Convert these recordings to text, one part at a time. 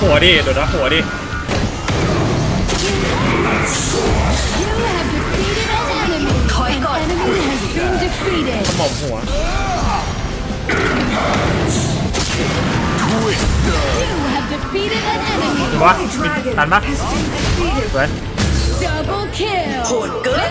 หัวดิโดดรับหัวดิ You have defeated an enemy. Khỏi An còn. enemy has been defeated. หม่อมหัว You have defeated an enemy. ถูกปะตันปะสวย Double kill. โหดเกิน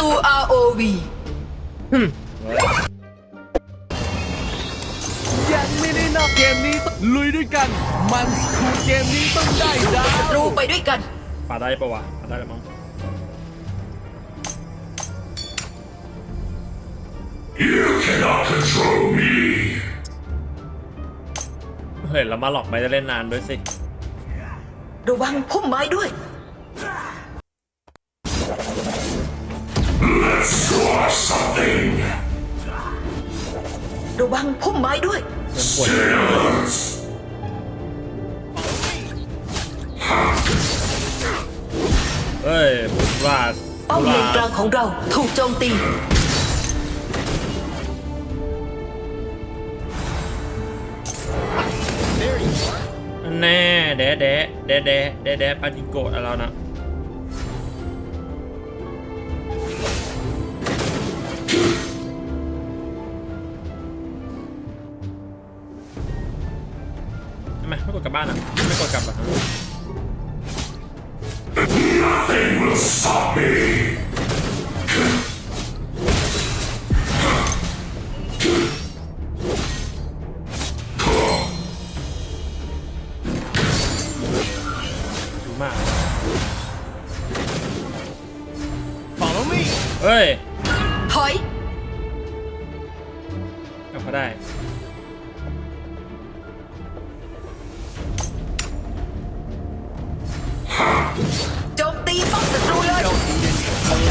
ตู ROV ยังไม่ได้นอกเกมนี้ต้องลุยด้วยกัน มันคือเกมนี้ต้องได้ดาวศัตรูไปด้วยกัน ปาได้ปะวะปาได้หรือมั้ง cannot control me. เฮ้ยแล้วมาหลอกไปจะเล่นนานด้วยสิ ระวังพุ่มไม้ด้วย Score something. ระวังพุ่มไม้ด้วยเงินปวดเลยเฮ้ยบุราป้อมบุเลรานกลางของเราถูกโจมตี แน่แดะแดะแดะแดะแดะแดะปาจิงโกะแล้วนะ ฮ้ยถอยกลับมาได้ โจมตีป้อมศัตรูเลยโอ้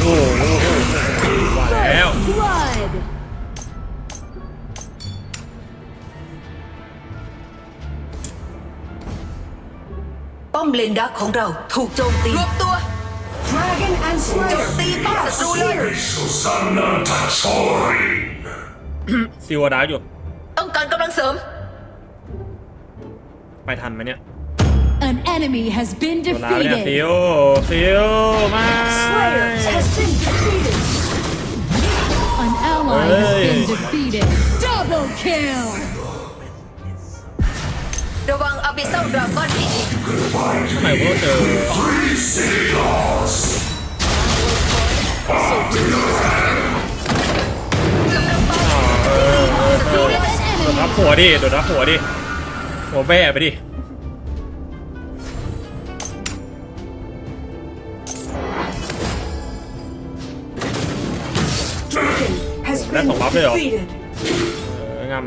โหว่าแล้ว Blood. ป้อมเลนดักของเราถูกโจมตีรวบตัว Dragon and Slayer โจมตีป้อมศัตรูเลย Susanna Soaring. ซิวดาอยู่ ต้องการกำลังเสริม ไปทันไหมเนี่ย An enemy has been โดนแล้วเนี่ยซิ defeated. วซิวมา An ally has Hey. been defeated. Double kill. ระวังอาบิเซลดราก้อนที่อีกทำไมพวกเจอ City lost. โดดรับหัวดิโดดรับหัวดิหัวแบ่ไปดิได้สองบัฟเลยเหรอเอองาม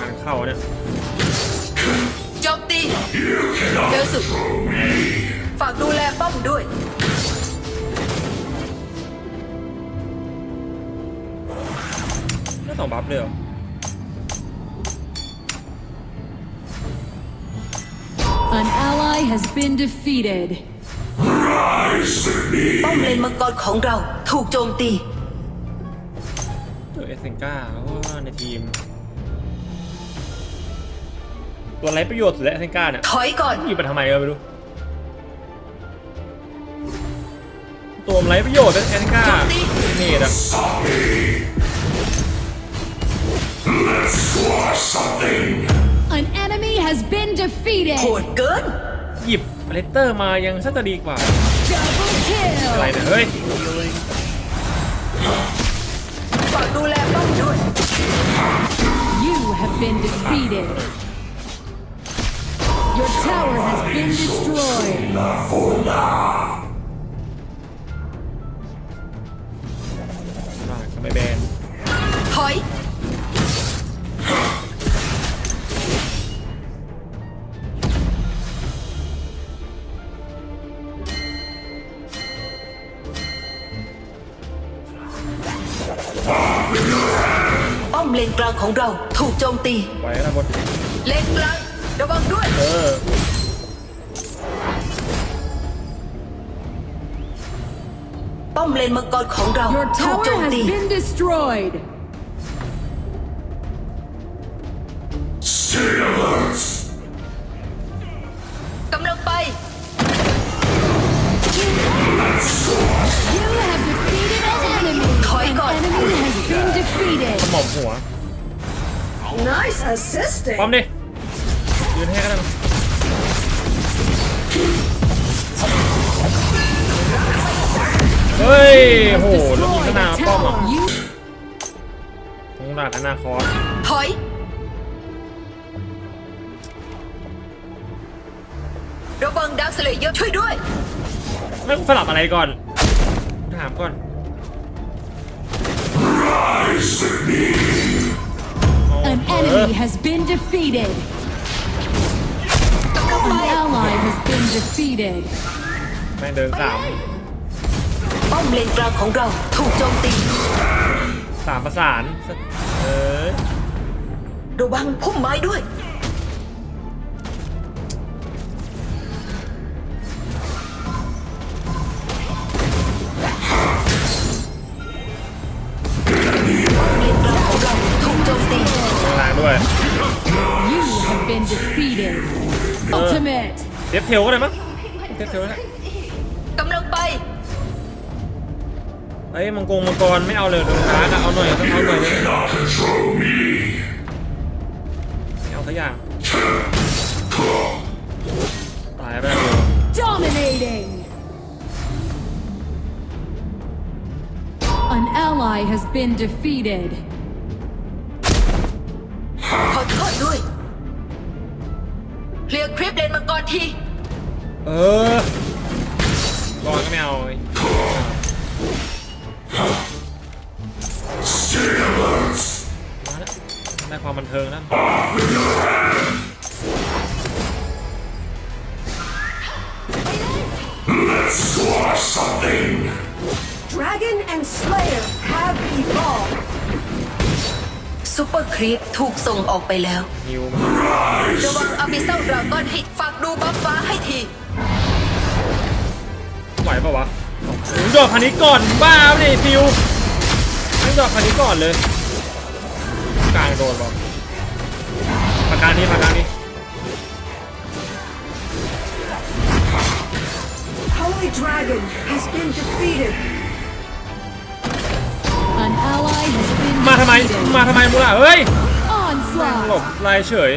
งานเข้าเนี่ยโจมตี เบลสุดฝากดูแลป้อมด้วยได้สองบัฟเลยเหรอ An ally has been defeated. Rise with me. ป้อมเลนมังกรของเราถูกโจมตี เจอเอสเซนก้าว่าในทีม ตัวไรประโยชน์สุดแล้วเอสเซนก้าเนี่ยถอยก่อนหยิบไปทำไมก็ไม่รู้ตัวมันไรประโยชน์เอสเซนก้านี่นะ Stop me. Let's score something. An enemy has been defeated. โหดเกินหยิบเลตเตอร์มายังซะจะดีกว่า Double อะไร kill. เนี่ยเฮ้ยฝากดูแลป้อมด้วย You have been defeated. Your tower has been destroyed. เล็ไม่แบนถอย ป้อมเลนกลางของเราถูกโจมตี ไว้นะบนเลนกลาง ระวังด้วย เออ ป้อมเลนมังกรของเรา Your ถูก tower โจม has ตี been destroyed. Stay alert. กำลังไป You have defeated an enemy. Khỏi An còn. enemy has been defeated. หม่อมหัว Nice assisting พร้อมดิ เฮ้ยโหแล้วมี Destroyed ขนา a ดป้อมอะ tower. You ขนาดขนาดคอร์สถอยระวังดักสเลเยอร์ช่วยด้วยไม่กูสลับอะไรก่อน ถามก่อน Rise with me. อ๋อ An เออ enemy has been defeated. An ally has been defeated. แม่งเดินสาม ป้อมเลนกลางของเราถูกโจมตี สามประสานเออระวังพุ่มไม้ด้วย ป้อมเลนกลางของเราถูกโจมตี ข้างล่างด้วย You have been defeated. Ultimate. เดฟเทลก็ได้มั้งเดฟเทลก็ได้กำลังไป เอ้ยมังกรมังกรไม่เอาเลยโดนร้านอะเอาหน่อยต้องเอาหน่อยเลย Cannot control me. ไม่เอาสักอย่างตายไปแล้วเดียว Dominating. An ally has been defeated. ขอโทษด้วยเคลียร์คลิปเลนมังกรทีเออก่อนก็ไม่เอา ได้ความบันเทิงแล้ว Let's squash something. Dragon and Slayer have evolved ซูเปอร์ครีปถูกส่งออกไปแล้วฮิว Rise ระวังอาบิเซลดราก้อนให้ฝากดูบัฟฟ้าให้ที ไหวปะวะถึงดอกพันนี้ก่อนบ้าปะเนี่ยฟิวถึงดอกพันนี้ก่อนเลย กลางโดนบอกปากกานี้ปากกานี้ Holy Dragon has been defeated An ally has been มาทำไม defeated. มาทำไมมูล่ะเฮ้ย หล Onslaught. บลายเฉย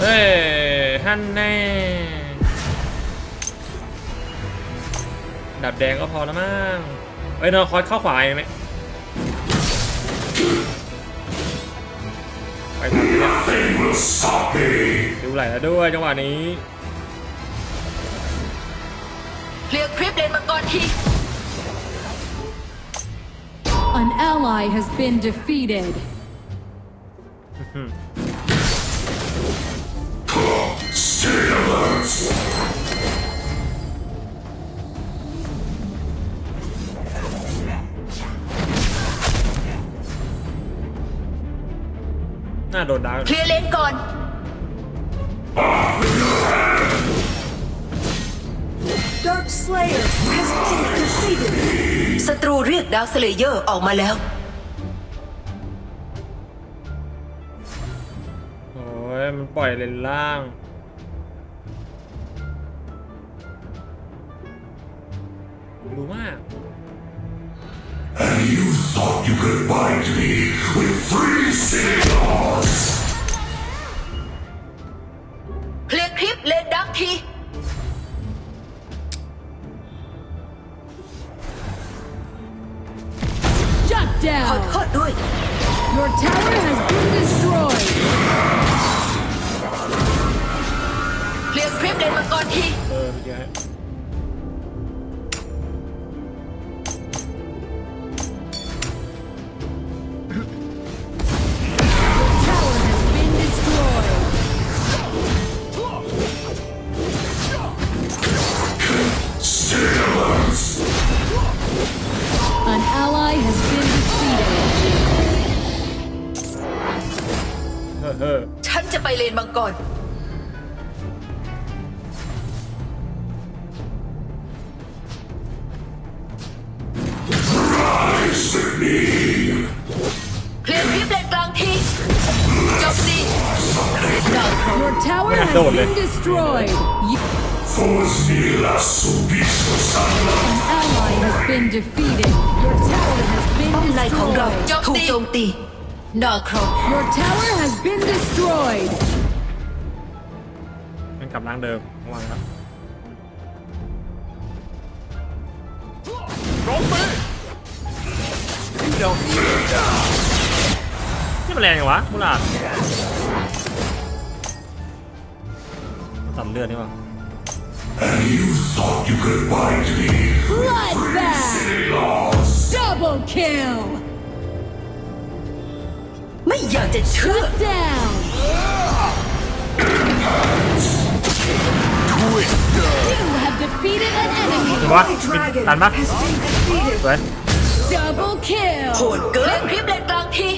เอ้ยฮันแน่ ดับแดงก็พอแล้วมั้งเอ้ยนอนคอร์สเข้าขวาเองไหมไปทางนี้เนี่ย nothing will stop me. ดูไหลแล้วด้วยจังหวะนี้เคลียร์คลิปเลนมังกรที An ally has been defeated. Stay น่าโดนดาวเคลียร์เลนก่อน Dark Slayer has been defeated ศัตรูเรียกดาร์คสเลเยอร์ออกมาแล้ว โอ้ยมันปล่อยเลนล่าง รู้มาก And you thought you could bind me with three city laws. เคลียร์คลิปเลนดักที Shut ขอ down. โทษด้วย Your tower has been destroyed. เคลียร์คลิปเลนมังกรที เออเมื่อกี้ให้ ไปเลนมังกรเคลียร์คลิปเลนกลางทีจบดีดาวโคร Your tower Yeah, has don't been let- destroyed. You- Fosnila subisto sanla. An ally has been defeated. Your tower has been ป้อมในของเรา destroyed. ถูกโจมตี ดาวโคร Your tower has been destroyed. มันกลับร่างเดิมระวังครับนี่มันแรงยังวะมูลาดต่ำเลือดนี่วะ And you thought you could bite me. Bloodbath. Double kill. ไม่อยากจะเชื่อ Shut down. You have defeated an enemy. เห็นปะมีตันปะสวย Double kill. โหดเกินคลิปเลนกลางที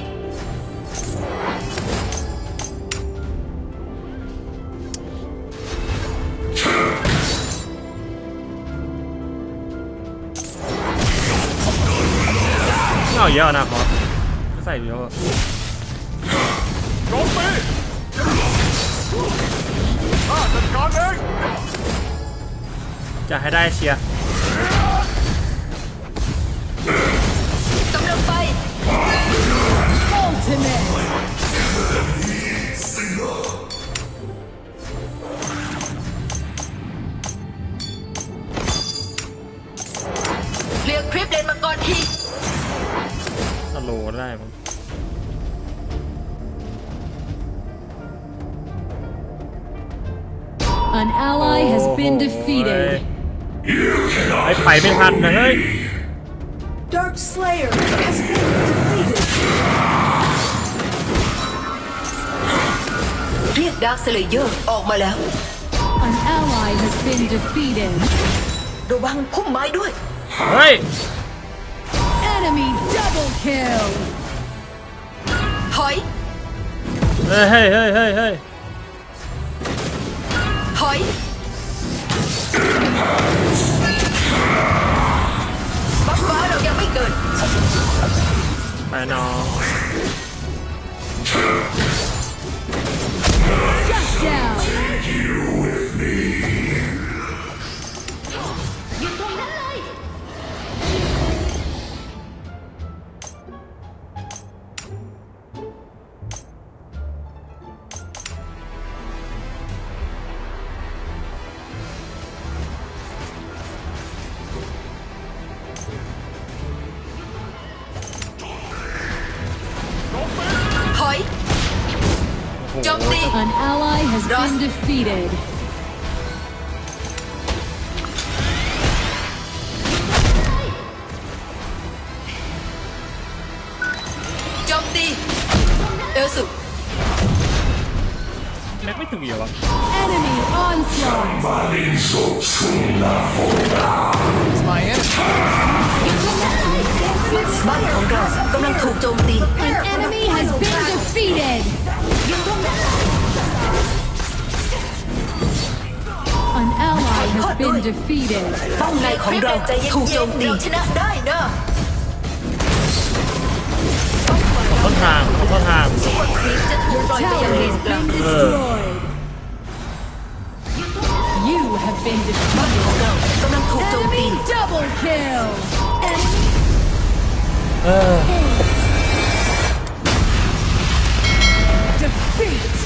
ไม่เอาเยอะนะคอสก็ใส่เยอะ โจมตีข้าจัดการเองจะให้ได้เชียร์ Dark Slayer has been defeated เรียกดาร์คสเลเยอร์ออกมาแล้ว An ally has been defeated. ระวังพุ่มไม้ด้วย เฮ้ย Enemy double kill. ถอย เฮ้ยเฮ้ยเฮ้ยเฮ้ยเฮ้ย ถอย ไป An ally has Dos. been defeated. Enemy onslaught! It's my end. บ้านของเรากำลังถูกโจมตี An enemy has been defeated. An ally has been defeated. ป้อมในของเราถูกโจมตีเราชนะได้นะต้นทางต้นทางคลิปจะถูกปล่อยไป Tower ยังเลน has กลาง been destroyed. You have been บ้านของ defeated. เรากำลังถูกโจมตี Enemy double kill. เ Defeat!